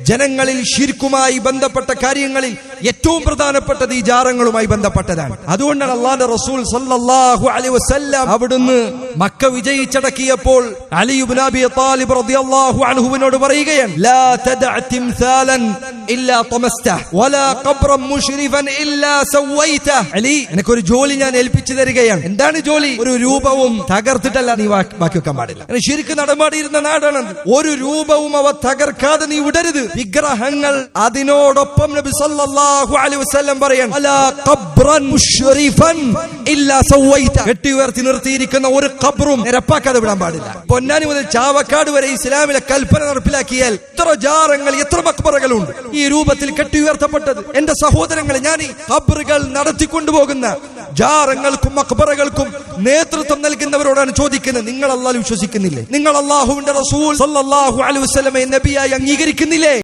ജനങ്ങളിൽ ഷിർക്കുമായി ബന്ധപ്പെട്ട കാര്യങ്ങളിൽ ഏറ്റവും പ്രധാനപ്പെട്ടത് ഈ ജാറങ്ങളുമായി ബന്ധപ്പെട്ടതാണ്. അതുകൊണ്ടാണ് അള്ളാന്റെ റസൂൽ അലൈഹി വസല്ലം അവിടുന്ന് മക്ക വിജയിച്ചടക്കിയപ്പോൾ അലി ഇബ്നു അബി താലിബ് റളിയല്ലാഹു അൻഹുവിനോട് പറയുകയാണ് ലാ തദഅ ഇല്ലാ തമസ്ത വലാ ഇല്ലാ അലി എനിക്കൊരു ജോലി ഞാൻ ഏൽപ്പിച്ചു തരികയാണ്. എന്താണ് ജോലി? ഒരു രൂപവും തകർത്തിട്ടല്ല നീ ബാക്കി വെക്കാൻ പാടില്ല. ശരിക്ക് നടമാടിയിരുന്ന നാടാണ് ഒരു രൂപവും അവ തകർക്കാതെ നീ വിടരുത്. വിഗ്രഹങ്ങൾ അതിനോടൊപ്പം നബി സല്ലല്ലാഹു അലൈഹി വസല്ലം പറയാൻ ഇല്ലാ കെട്ടി ഉയർത്തി നിർത്തിയിരിക്കുന്ന ഒരു ഖബ്റും നിരപ്പാക്കാതെ വിടാൻ പാടില്ല. പൊന്നാനി മുതൽ ചാവക്കാട് വരെ ഇസ്ലാമിലെ കൽപ്പന നടപ്പിലാക്കിയാൽ എത്ര ജാറങ്ങൾ എത്ര മക്ബറകളുണ്ട്. ഈ രൂപത്തിൽ കെട്ടി ഉയർത്തപ്പെട്ടത് എന്റെ സഹോദരങ്ങളെ ഞാൻ ഈ ഖബറുകൾ നടത്തിക്കൊണ്ടുപോകുന്ന ജാറങ്ങൾക്കും മക്ബറകൾക്കും നേതൃത്വം നൽകുന്നവരോടാണ് ചോദിക്കുന്നത്. നിങ്ങൾ അള്ളാഹ് വിശ്വസിക്കുന്നില്ലേ? നിങ്ങൾ അള്ളാഹുവിന്റെ റസൂൽ സല്ലല്ലാഹു അലൈഹി വസല്ലമയെ നബിയായി അംഗീകരിക്കുന്നില്ലേ?